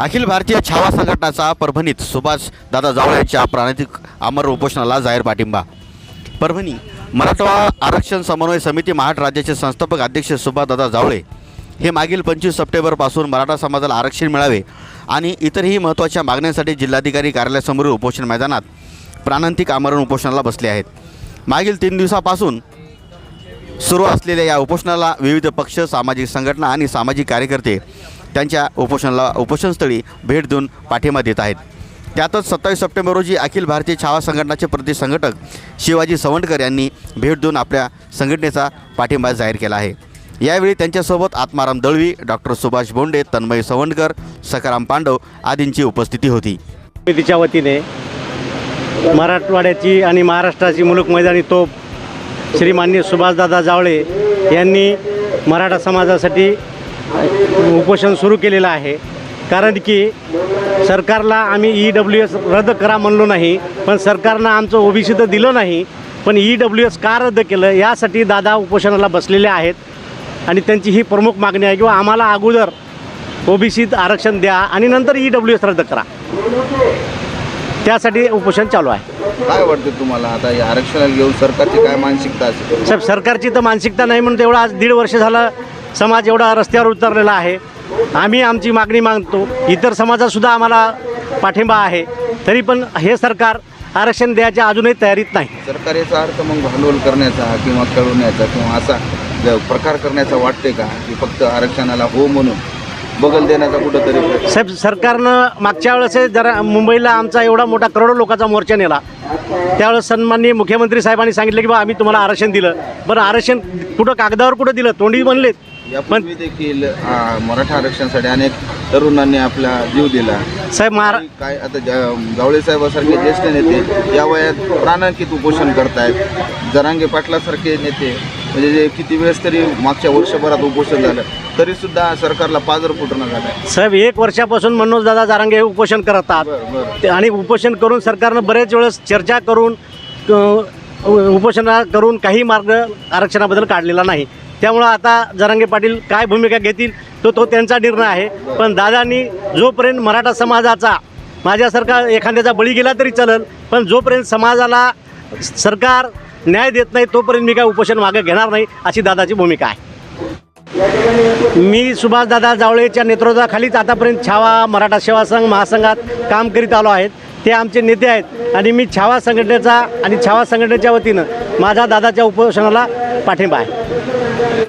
अखिल भारतीय छावा संघटनाचा परभणीत सुभाष दादा जावळे यांच्या प्राणातिक अमर उपोषणाला जाहीर पाठिंबा. परभणी मराठवाडा आरक्षण समन्वय समिती महाराष्ट्र राज्याचे संस्थापक अध्यक्ष सुभाषदादा जावळे हे मागील पंचवीस सप्टेंबरपासून मराठा समाजाला आरक्षण मिळावे आणि इतरही महत्त्वाच्या मागण्यांसाठी जिल्हाधिकारी कार्यालयासमोरील उपोषण मैदानात प्राणांतिक आमरण उपोषणाला बसले आहेत. मागील तीन दिवसापासून सुरू असलेल्या या उपोषणाला विविध पक्ष सामाजिक संघटना आणि सामाजिक कार्यकर्ते त्यांच्या उपोषणाला उपोषणस्थळी भेट देऊन पाठिंबा देत आहेत. त्यातच सत्तावीस सप्टेंबर रोजी अखिल भारतीय छावा संघटनाचे प्रतिसंघटक शिवाजी सवंडकर यांनी भेट देऊन आपल्या संघटनेचा पाठिंबा जाहीर केला आहे. यावेळी त्यांच्यासोबत आत्माराम दळवी डॉक्टर सुभाष बोंडे तन्मय सवंडकर सकाराम पांडव आदींची उपस्थिती होती. समितीच्या वतीने मराठवाड्याची आणि महाराष्ट्राची मुलुक मैदानी तोप श्रीमान्य सुभाषदादा जावळे यांनी मराठा समाजासाठी उपोषण सुरू केलेलं आहे. कारण की सरकारला आम्ही ई डब्ल्यू एस रद्द करा म्हणलो नाही पण सरकारनं आमचं ओबीसी तर दिलं नाही पण ई डब्ल्यू एस का रद्द केलं यासाठी दादा उपोषणाला बसलेले आहेत. आणि त्यांची ही प्रमुख मागणी आहे किंवा आम्हाला अगोदर ओबीसीत आरक्षण द्या आणि नंतर ई डब्ल्यू एस रद्द करा. त्यासाठी उपोषण चालू आहे. काय वाटतं तुम्हाला? आता या आरक्षणाला घेऊन सरकारची काय मानसिकता असेल? साहेब सरकारची तर मानसिकता नाही म्हणून एवढा आज दीड वर्ष झालं समाज एवढा रस्त्यावर उतरलेला आहे. आम्ही आमची मागणी मागतो. इतर समाजातसुद्धा आम्हाला पाठिंबा आहे. तरी पण हे सरकार आरक्षण द्यायच्या अजूनही तयारीत नाही. सरकार याचा अर्थ मग भांडवल करण्याचा किंवा कळवण्याचा किंवा असा प्रकार करण्याचा वाटते का? की फक्त आरक्षणाला हो म्हणून बगल देण्याचा कुठंतरी? साहेब सरकारनं मागच्या वेळेस जरा मुंबईला आमचा एवढा मोठा करोडो लोकांचा मोर्चा नेला. त्यावेळेस सन्माननीय मुख्यमंत्री साहेबांनी सांगितलं की बा आम्ही तुम्हाला आरक्षण दिलं. बरं आरक्षण कुठं कागदावर कुठं दिलं? तोंडी बनलेत. यापूर्वी देखील आ, मराठा आरक्षणासाठी अनेक तरुणांनी आपला जीव दिला. साहेब महारा काय आता जा- जावळे साहेबासारखे ज्येष्ठ नेते या वयात प्राणांकित उपोषण करतायत. जरांगे पाटलासारखे नेते म्हणजे जे किती वेळेस तरी मागच्या वर्षभरात उपोषण झालं तरी सुद्धा सरकारला पाजर फुटणं झालं. साहेब एक वर्षापासून मनोज दादा जारांगे हे उपोषण करतात. बरं बरं. ते- आणि उपोषण करून सरकारनं बरेच वेळेस चर्चा करून अ, उपोषणा करून काही मार्ग आरक्षणाबद्दल काढलेला नाही. त्यामुळं आता जरांगे पाटील काय भूमिका घेतील तो तो त्यांचा निर्णय आहे. पण दादांनी जोपर्यंत मराठा समाजाचा माझ्यासारखा एखाद्याचा बळी गेला तरी चालेल पण जोपर्यंत समाजाला सरकार न्याय देत नाही तोपर्यंत मी काय उपोषण मागे घेणार नाही अशी दादाची भूमिका आहे. मी सुभाषदादा जावळेच्या नेतृत्वाखालीच आतापर्यंत छावा मराठा सेवा संघ महासंघात काम करीत आलो आहेत. ते आमचे नेते आहेत. आणि मी छावा संघटनेचा आणि छावा संघटनेच्या वतीनं माझा दादाच्या उपोषणाला पाठिंबा आहे.